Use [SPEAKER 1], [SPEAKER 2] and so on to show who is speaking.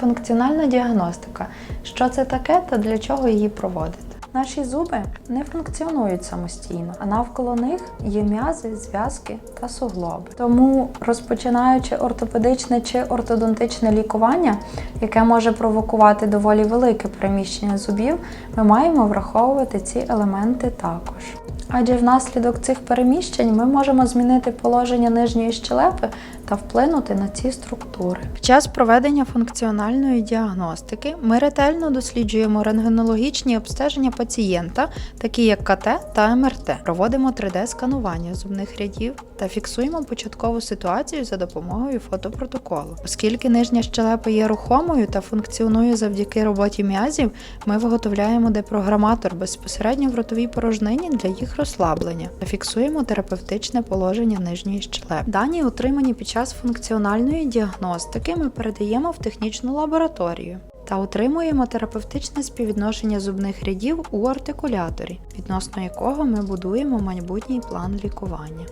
[SPEAKER 1] Функціональна діагностика. Що це таке та для чого її проводити? Наші зуби не функціонують самостійно, а навколо них є м'язи, зв'язки та суглоби. Тому, розпочинаючи ортопедичне чи ортодонтичне лікування, яке може провокувати доволі велике переміщення зубів, ми маємо враховувати ці елементи також. Адже внаслідок цих переміщень ми можемо змінити положення нижньої щелепи та вплинути на ці структури. Під час проведення функціональної діагностики ми ретельно досліджуємо рентгенологічні обстеження пацієнта, такі як КТ та МРТ. Проводимо 3D-сканування зубних рядів та фіксуємо початкову ситуацію за допомогою фотопротоколу. Оскільки нижня щелепа є рухомою та функціонує завдяки роботі м'язів, ми виготовляємо депрограматор безпосередньо в ротовій порожнині для їх розслаблення та фіксуємо терапевтичне положення нижньої щелепи. Дані, отримані під час функціональної діагностики, ми передаємо в технічну лабораторію. Та отримуємо терапевтичне співвідношення зубних рядів у артикуляторі, відносно якого ми будуємо майбутній план лікування.